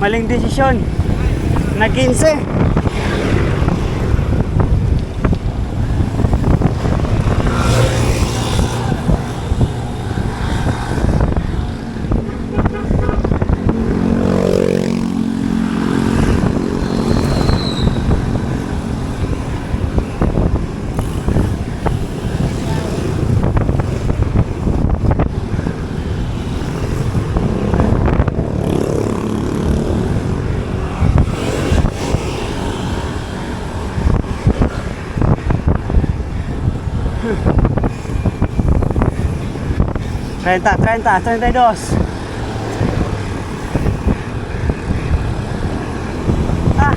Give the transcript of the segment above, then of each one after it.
Maling desisyon. Na 15. Treinta, treinta, treinta y dos. Ah.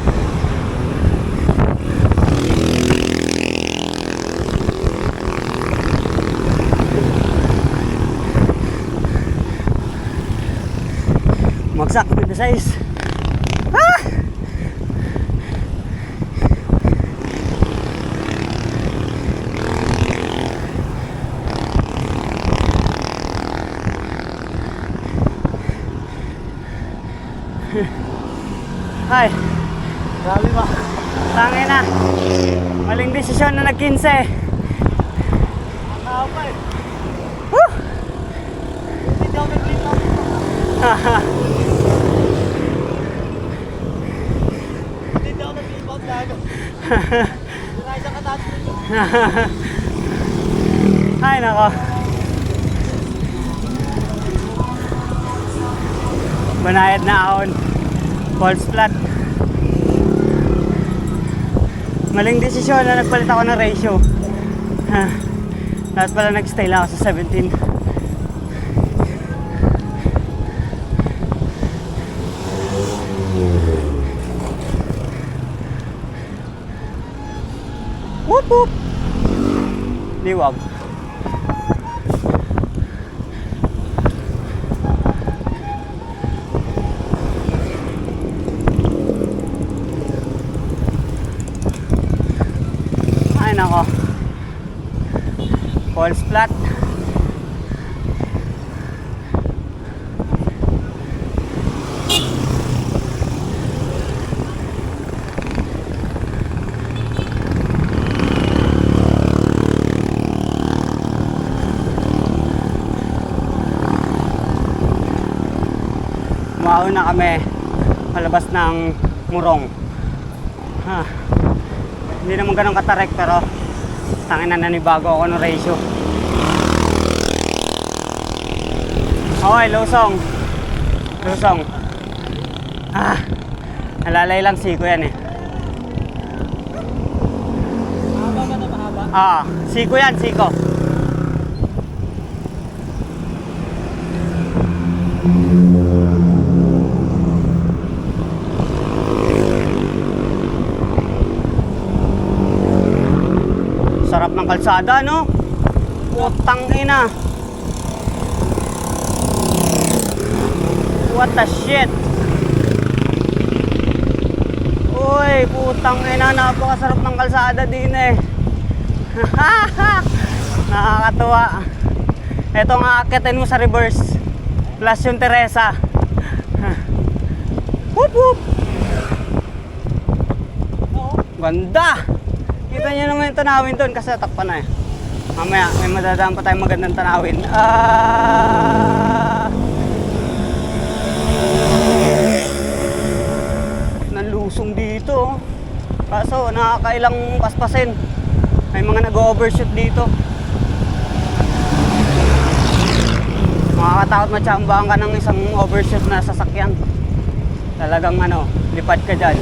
Magsak, 26. Ay, Grabe ba? tangin na. Maling desisyon na nag-15. Nakapa eh. Woo! Hindi daw nag-clean up. Hindi daw nag-clean up gago. Nakaya sa kataas nito. Ay, nako. Banayad na ahon. False flat. Maling desisyon na nagpalit ako ng ratio. Ha. Dapat pala nag-stay lang ako sa 17. Whoop whoop! Liwag. Ay nako. False flat. Umahon na kami palabas ng Murong. Ha. Hindi naman ganun katarek pero tangin na nanibago ako ng ratio. Okay, lusong. Lusong. Ah, nalalay lang siko yan eh. Mahaba ba na mahaba? Ah, siko yan, siko. Sarap ng kalsada, no? Putang ina. What the shit? Uy, putang ina, napakasarap ng kalsada din eh. Nakakatuwa. Ito ang aakitin mo sa reverse. Plus yung Teresa. Whoop whoop. Oo. Ganda! Kita niyo naman yung tanawin doon kasi takpan na eh. Mamaya, may madadaan pa tayong magandang tanawin. Ah! Nalusong dito. oh. Kaso, nakakailang paspasin. May mga nag-overshoot dito. Makakatakot matsambahan ka ng isang overshoot na sasakyan. Talagang ano, lipad ka dyan.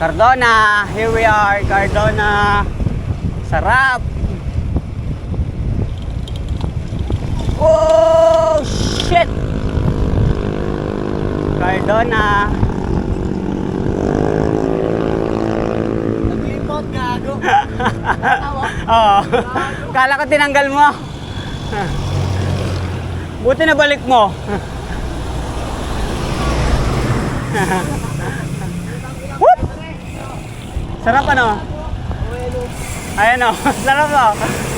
Cardona, here we are, Cardona. Sarap. Oh, shit. Cardona. Up gago. Oo. Kala ko tinanggal mo. Buti na balik mo. Whoop! Sarap ano? Ayan o. Sarap no?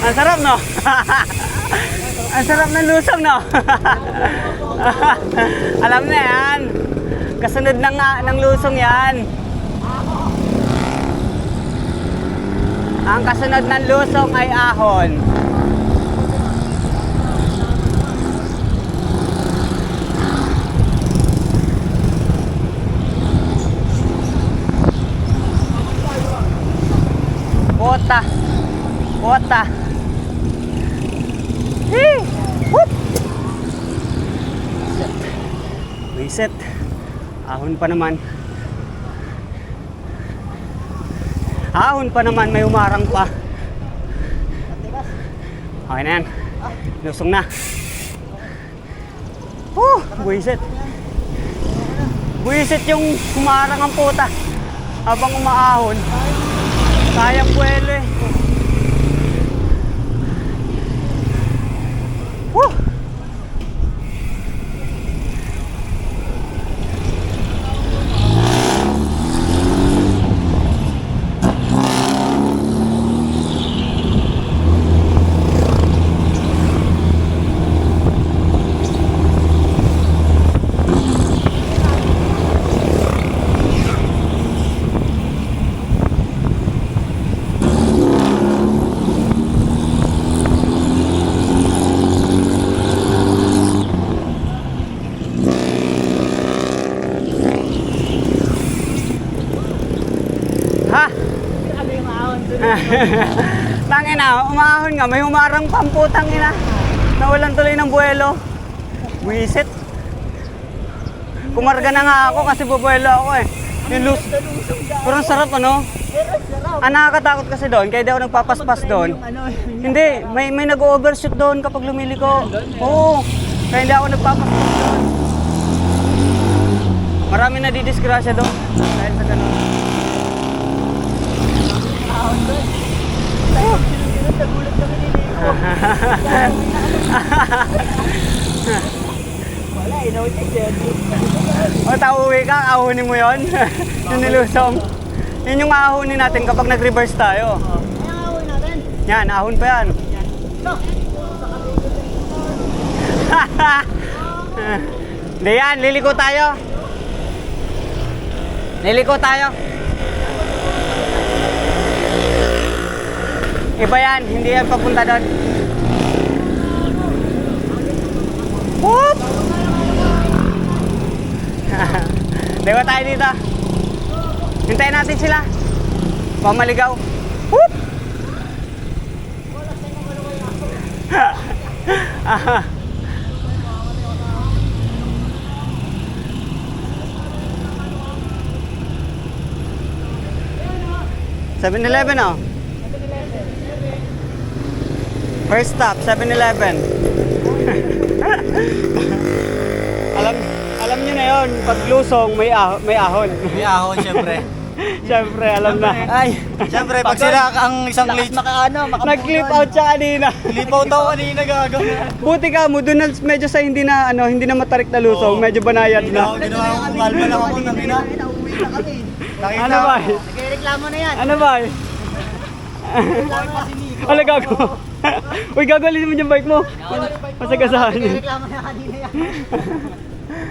Ang sarap no? Ang sarap ng lusong, no? Alam na yan. Kasunod ng, ng lusong yan. Ang kasunod ng lusong ay ahon. Bota. Bota. Hee! Whoop! Reset. Ahon pa naman. Ahon pa naman, may umarang pa. Okay na yan. Lusong na. Oh, buwisit. Buwisit yung humarang ang puta. Habang umaahon. Sayang buwelo eh. Tangin na, umahon nga, may humarang pamputang ina. Nawalan tuloy ng buwelo. Wisit. Kumarga na nga ako kasi bubuelo ako eh. Yung daan. Pero ang sarap ano? Ang. Ang nakakatakot kasi doon, kaya di ako nagpapaspas doon. Hindi, may may nag-overshoot doon kapag lumiliko. Oo. Kaya hindi ako nagpapaspas doon. Marami na didisgrasya doon dahil sa ganun. ahon dun. Tayo, sinunod, nagulat kami ni Nico. Wala, inautik yan. O tauwi ka, ahunin mo yon. yung nilusong. Yun yung ahunin natin kapag nag-reverse tayo. Kaya ahon natin. Yan, ahon pa yan. No. Hindi yan, liliko tayo. Liliko tayo. Iba yan, hindi yan papunta doon. Whoop! Dewa tayo dito. Hintayin natin sila. Pamaligaw. Whoop! Seven Eleven oh. First stop, 7-Eleven. alam alam niyo na 'yon, pag lusong may ah, may ahon. May ahon, syempre. Siyempre, alam na. Ay, syempre, pag sila ang isang Lakas late, makaano, Nag-clip out siya kanina. lipaw daw kanina gago. Buti ka mo doon na medyo sa hindi na ano, hindi na matarik na lusong, medyo banayad Ginawa, na. ginawa ko, kalma lang ako ng ina. Nauwi na kami. Nakita Ano ba? ko. Nagreklamo na yan. Ano ba? Nagreklamo na si Nico. Ano gago? Uy, gago alisin mo yung bike mo. Masagasahan. Nagreklamo na kanina yan.